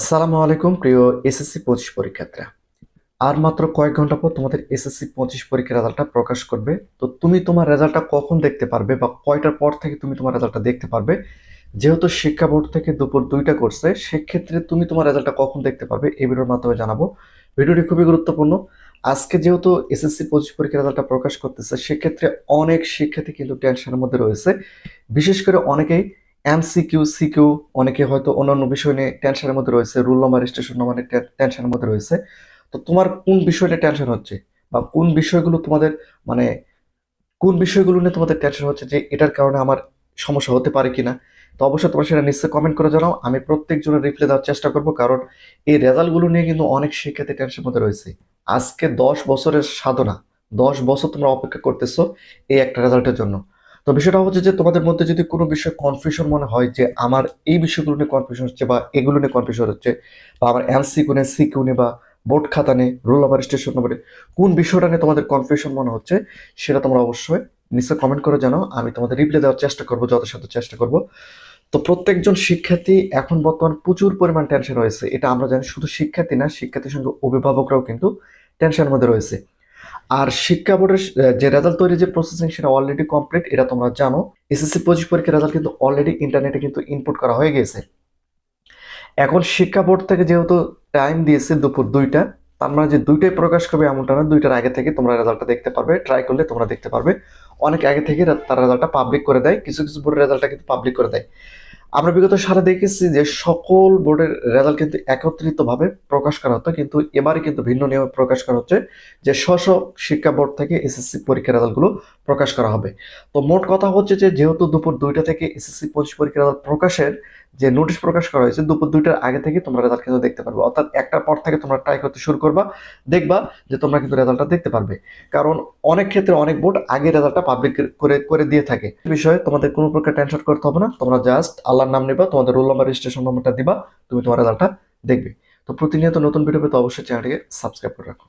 আসসালামু আলাইকুম, প্রিয় এসএসসি পঁচিশ পরীক্ষার্থীরা। আর মাত্র কয়েক ঘণ্টা পর তোমাদের এসএসসি পঁচিশ পরীক্ষার রেজাল্টটা প্রকাশ করবে। তো তুমি তোমার রেজাল্টটা কখন দেখতে পারবে বা কয়টার পর থেকে তুমি তোমার রেজাল্টটা দেখতে পারবে? যেহেতু শিক্ষা বোর্ড থেকে দুপুর দুইটা করছে, সেক্ষেত্রে তুমি তোমার রেজাল্টটা কখন দেখতে পারবে এই ভিডিওর মাধ্যমে জানাব। ভিডিওটি খুবই গুরুত্বপূর্ণ। আজকে যেহেতু এসএসসি পঁচিশ পরীক্ষার রেজাল্টটা প্রকাশ করতেছে, সেক্ষেত্রে অনেক শিক্ষার্থী কিন্তু টেনশনের মধ্যে রয়েছে। বিশেষ করে অনেকেই এমসিকিউ, সিকিউ, অনেকে হয়তো অন্যান্য বিষয় নিয়ে টেনশনের মধ্যে রয়েছে রুল নাম্বার স্টেশন নাম্বার টেনশনের মধ্যে রয়েছে। তো তোমার কোন বিষয়টা টেনশন হচ্ছে? বা কোন বিষয়গুলো তোমাদের মানে কোন বিষয়গুলো নিয়ে তোমাদের টেনশন হচ্ছে যে এটার কারণে আমার সমস্যা হতে পারে কিনা? তো অবশ্যই তোমরা সেটা নিশ্চয়ই কমেন্ট করে জানাও। আমি প্রত্যেক জনের রিপ্লাই দেওয়ার চেষ্টা করব, কারণ এই রেজাল্টগুলো নিয়ে কিন্তু অনেক শিক্ষার্থী টেনশনের মধ্যে রয়েছে। আজকে দশ বছরের সাধনা, দশ বছর তোমরা অপেক্ষা করতেছো এই একটা রেজাল্টের জন্য। তো বিষয়টা হচ্ছে যে তোমাদের মধ্যে যদি কোনো বিষয়ে কনফিউশন মনে হয় যে আমার এই বিষয়গুলো নিয়ে কনফিউশন হচ্ছে বা এগুলো নিয়ে কনফিউশন হচ্ছে বা আমার এমসিকিউ নিয়ে সিকিউ নিয়ে বা বোর্ড খাতা নিয়ে রোল নাম্বার স্টেশন নম্বরে কোন বিষয়টা নিয়ে তোমাদের কনফিউশন মনে হচ্ছে সেটা তোমরা অবশ্যই নিশ্চয় কমেন্ট করে জানাও। আমি তোমাদের রিপ্লাই দেওয়ার চেষ্টা করব, যথাসাধ্য চেষ্টা করব। তো প্রত্যেকজন শিক্ষার্থী এখন বর্তমান প্রচুর পরিমাণ টেনশন রয়েছে। এটা আমরা জানি শুধু শিক্ষার্থী না, শিক্ষার্থীর সঙ্গে অভিভাবকরাও কিন্তু টেনশনের মধ্যে রয়েছে। আর শিক্ষা বোর্ডের যে রেজাল্ট তৈরি যে প্রসেসিং সেটা অলরেডি কমপ্লিট এটা তোমরা জানো। এসএসসি পঁচিশ পরীক্ষার রেজাল্ট কিন্তু অলরেডি ইন্টারনেটে কিন্তু ইনপুট করা হয়ে গেছে এখন শিক্ষা বোর্ড থেকে যেহেতু টাইম দিয়েছে দুপুর দুইটা, তার মানে যে দুইটাই প্রকাশ করবে এমনটা না, দুইটার আগে থেকে তোমরা রেজাল্টটা দেখতে পারবে ট্রাই করলে তোমরা দেখতে পারবে। অনেক আগে থেকে তার রেজাল্টটা পাবলিক করে দেয়, কিছু কিছু বোর্ডের রেজাল্টটা কিন্তু পাবলিক করে দেয়। আমরা বিগত সালে দেখেছি যে সকল বোর্ডের রেজাল্ট কিন্তু একত্রিতভাবে প্রকাশ করা হতো, কিন্তু এবারে কিন্তু ভিন্ন নিয়মে প্রকাশ করা হচ্ছে যে স্ব শিক্ষা বোর্ড থেকে এসএসসি পরীক্ষার রেজাল্টগুলো প্রকাশ করা হবে। তো মোট কথা হচ্ছে যে যেহেতু দুপুর দুইটা থেকে এসএসসি পঁচিশ পরীক্ষার রেজাল্ট প্রকাশের যে নোটিশ প্রকাশ করা হয়েছে দুপুর দুইটার আগে থেকে তোমরা রেজাল্ট কিন্তু দেখতে পারবে। অর্থাৎ একটার পর থেকে তোমরা ট্রাই করতে শুরু করবা, দেখবা যে তোমরা কিন্তু রেজাল্টটা দেখতে পারবে। কারণ অনেক ক্ষেত্রে অনেক বোর্ড আগে রেজাল্টটা পাবলিক করে করে দিয়ে থাকে। বিষয়ে তোমাদের কোনো প্রকার টেনশন করতে হবে না। তোমরা জাস্ট আল্লাহর নাম নেবা, তোমাদের রোল নাম্বার রেজিস্ট্রেশন নাম্বারটা দিবা, তুমি তোমার রেজাল্টটা দেখবে। তো প্রতিনিয়ত নতুন ভিডিও পেতে অবশ্যই চ্যানেলটিকে সাবস্ক্রাইব করে রাখো।